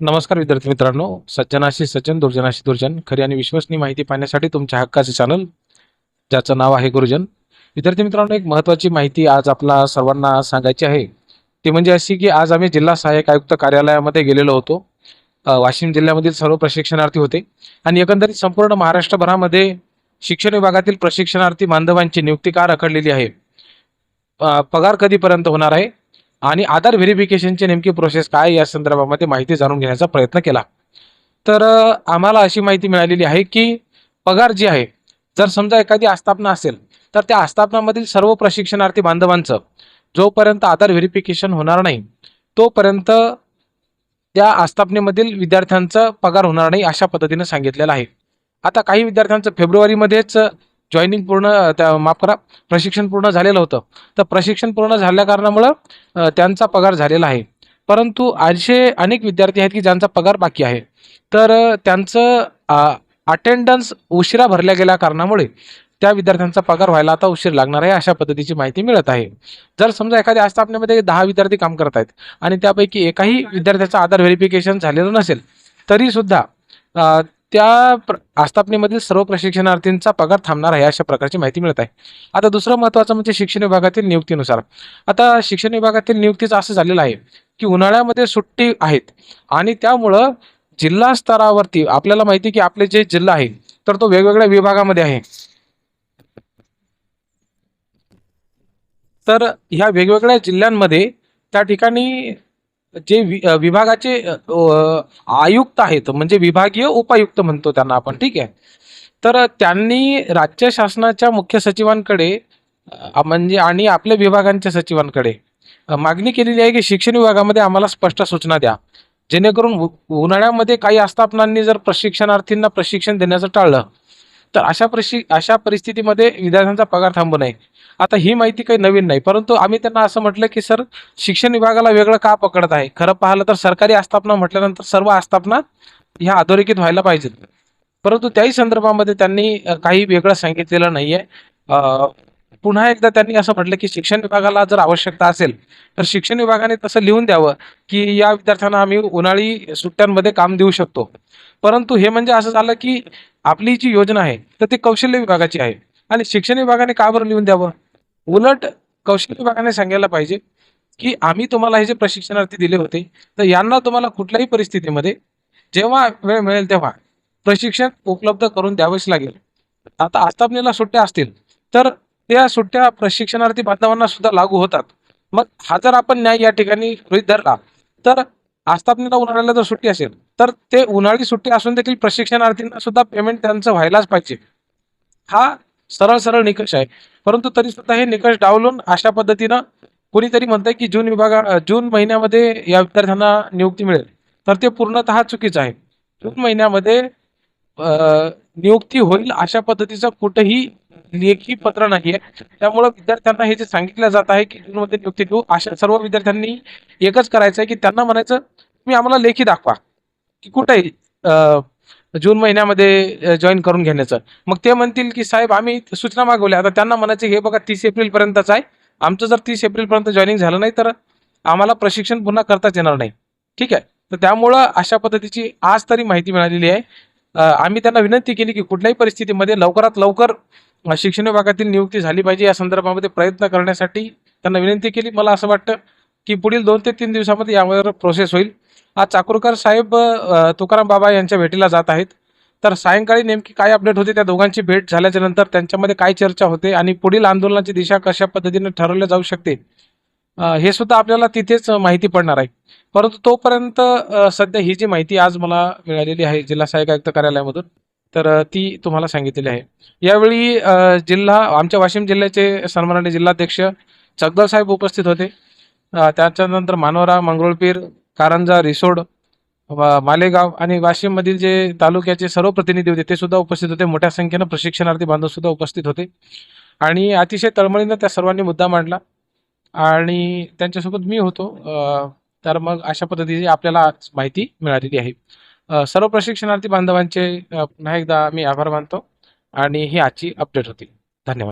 नमस्कार विद्यार्थी मित्रांनो. सज्जनाशी सज्जन दुर्जनाशी दुर्जन खरी आणि विश्वसनीय माहिती पाहण्यासाठी तुमच्या हक्काचे चॅनल ज्याचं नाव आहे गुरुजन. विद्यार्थी मित्रांनो एक महत्त्वाची माहिती आज आपला सर्वांना सांगायची आहे. ती म्हणजे अशी की आज आम्ही जिल्हा सहाय्यक आयुक्त कार्यालयामध्ये गेलेलो होतो. वाशिम जिल्ह्यामधील सर्व प्रशिक्षणार्थी होते. आणि एकंदरीत संपूर्ण महाराष्ट्रभरामध्ये शिक्षण विभागातील प्रशिक्षणार्थी बांधवांची नियुक्ती का रखडलेली आहे? पगार कधीपर्यंत होणार आहे? आणि आधार व्हेरिफिकेशनची नेमकी प्रोसेस काय या संदर्भामध्ये माहिती जाणून घेण्याचा प्रयत्न केला. तर आम्हाला अशी माहिती मिळालेली आहे की पगार जी आहे जर समजा एखादी आस्थापना असेल तर त्या आस्थापनामधील सर्व प्रशिक्षणार्थी बांधवांचं जोपर्यंत आधार व्हेरिफिकेशन होणार नाही तोपर्यंत त्या आस्थापनेमधील विद्यार्थ्यांचा पगार होणार नाही अशा पद्धतीनं सांगितलेलं आहे. आता काही विद्यार्थ्यांचं फेब्रुवारीमध्येच जॉईनिंग पूर्ण त्या माफ करा प्रशिक्षण पूर्ण झालेलं होतं. तर प्रशिक्षण पूर्ण झाल्या कारणामुळं त्यांचा पगार झालेला आहे. परंतु असे अनेक विद्यार्थी आहेत की ज्यांचा पगार बाकी आहे. तर त्यांचं अटेंडन्स उशिरा भरल्या गेल्या कारणामुळे त्या विद्यार्थ्यांचा पगार व्हायला आता उशीर लागणार आहे अशा पद्धतीची माहिती मिळत आहे. जर समजा एखाद्या आस्थापनेमध्ये दहा विद्यार्थी काम करत आहेत आणि त्यापैकी एकाही विद्यार्थ्याचं आधार व्हेरिफिकेशन झालेलं नसेल तरीसुद्धा त्या प्र आस्थापनेमधील सर्व प्रशिक्षणार्थींचा पगार थांबणार आहे अशा प्रकारची माहिती मिळत आहे. आता दुसरं महत्त्वाचं म्हणजे शिक्षण विभागातील नियुक्तीनुसार. आता शिक्षण विभागातील नियुक्तीचं असं झालेलं आहे की उन्हाळ्यामध्ये सुट्टी आहेत आणि त्यामुळं जिल्हा स्तरावरती आपल्याला माहिती आहे की आपले जे जिल्हा आहे तर तो वेगवेगळ्या विभागामध्ये आहे. तर ह्या वेगवेगळ्या जिल्ह्यांमध्ये त्या ठिकाणी जे वि विभागाचे आयुक्त आहेत म्हणजे विभागीय उपायुक्त म्हणतो त्यांना आपण ठीक आहे? तर त्यांनी राज्य शासनाच्या मुख्य सचिवांकडे म्हणजे आणि आपल्या विभागांच्या सचिवांकडे मागणी केलेली आहे की शिक्षण विभागामध्ये आम्हाला स्पष्ट सूचना द्या. जेणेकरून उ- उन्हाळ्यामध्ये काही आस्थापनांनी जर प्रशिक्षणार्थींना प्रशिक्षण देण्याचं टाळलं तर अशा परिस्थिती अशा परिस्थितीमध्ये विद्यार्थ्यांचा पगार थांबू नये. आता ही माहिती काही नवीन नाही परंतु आम्ही त्यांना असं म्हटलं की सर शिक्षण विभागाला वेगळं का पकडत आहे? खरं पाहिलं तर सरकारी आस्थापना म्हटल्यानंतर सर्व आस्थापना ह्या अधोरेखित व्हायला पाहिजेत. परंतु त्याही संदर्भामध्ये त्यांनी काही वेगळं सांगितलेलं नाही आहे पुन्हा एकदा त्यांनी असं म्हटलं की शिक्षण विभागाला जर आवश्यकता असेल तर शिक्षण विभागाने तसं लिहून द्यावं की या विद्यार्थ्यांना आम्ही उन्हाळी सुट्ट्यांमध्ये काम देऊ शकतो. परंतु हे म्हणजे असं झालं की आपली जी योजना आहे तर ती कौशल्य विभागाची आहे. आणि शिक्षण विभागाने का बरं लिहून द्यावं? उलट कौशल्य विभागाने सांगायला पाहिजे की आम्ही तुम्हाला हे जे प्रशिक्षणार्थी दिले होते तर यांना तुम्हाला कुठल्याही परिस्थितीमध्ये जेव्हा वेळ मिळेल तेव्हा प्रशिक्षण उपलब्ध करून द्यावेच लागेल. आता आस्थापनेला सुट्ट्या असतील तर त्या सुट्ट्या प्रशिक्षणार्थी बांधवांना सुद्धा लागू होतात. मग हा जर आपण न्याय या ठिकाणी गृहित धरला तर आस्थापनेला उन्हाळ्याला जर सुट्टी असेल तर ते उन्हाळी सुट्टी असून देखील प्रशिक्षणार्थींना सुद्धा पेमेंट त्यांचं व्हायलाच पाहिजे. हा सरळ सरळ निकष आहे. परंतु तरी सुद्धा हे निकष डावलून अशा पद्धतीनं कोणीतरी म्हणतंय की जून विभागा जून महिन्यामध्ये या विद्यार्थ्यांना नियुक्ती मिळेल. तर ते पूर्णतः चुकीचं आहे. जून महिन्यामध्ये नियुक्ती होईल अशा पद्धतीचं कुठंही लेखी पत्र नाही आहे त्यामुळं विद्यार्थ्यांना हे जे सांगितलं जात आहे की जूनमध्ये नियुक्ती देऊ अशा सर्व विद्यार्थ्यांनी एकच करायचं आहे की त्यांना म्हणायचं तुम्ही आम्हाला लेखी दाखवा की कुठेही जून महिन्यामध्ये जॉईन करून घेण्याचं. मग ते म्हणतील की साहेब आम्ही सूचना मागवल्या. आता त्यांना म्हणायचं हे बघा तीस एप्रिलपर्यंतच आहे. आमचं जर तीस एप्रिलपर्यंत जॉईनिंग झालं नाही तर आम्हाला प्रशिक्षण पुन्हा करताच येणार नाही. ठीक आहे. तर त्यामुळं अशा पद्धतीची आज तरी माहिती मिळालेली आहे. आम्ही त्यांना विनंती केली की कुठल्याही परिस्थितीमध्ये लवकरात लवकर शिक्षण विभागातील नियुक्ती झाली पाहिजे. या संदर्भामध्ये प्रयत्न करण्यासाठी त्यांना विनंती केली. मला असं वाटतं की पुढील दोन ते तीन दिवसामध्ये यावर प्रोसेस होईल. आज चाकूरकर साहेब तुकाराम बाबा यांच्या भेटीला जात आहेत. तर सायंकाळी नेमकी काय अपडेट होते? त्या दोघांची भेट झाल्याच्यानंतर त्यांच्यामध्ये काय चर्चा होते? आणि पुढील आंदोलनाची दिशा कशा पद्धतीने ठरवल्या जाऊ शकते? हे सुद्धा आपल्याला तिथेच माहिती पडणार आहे. परंतु तोपर्यंत सध्या ही जी माहिती आज मला मिळालेली आहे जिल्हा सहाय्यक आयुक्त कार्यालयामधून तर ती तुम्हाला सांगितलेली आहे. यावेळी जिल्हा आमच्या वाशिम जिल्ह्याचे सन्माननीय जिल्हाध्यक्ष चगदल साहेब उपस्थित होते. त्याच्यानंतर मानोरा मंगरुळपीर कारंजा रिसोड मालेगाव आणि वाशिममधील जे तालुक्याचे सर्व प्रतिनिधी होते ते सुद्धा उपस्थित होते. मोठ्या संख्येनं प्रशिक्षणार्थी बांधव सुद्धा उपस्थित होते. आणि अतिशय तळमळीनं त्या सर्वांनी मुद्दा मांडला. आणि त्यांच्यासोबत मी होतो. तर मग अशा पद्धतीची आपल्याला आज माहिती मिळालेली आहे. सर्व प्रशिक्षणार्थी बांधवांचे पुन्हा एकदा मी आभार मानतो आणि ही आजची अपडेट होती.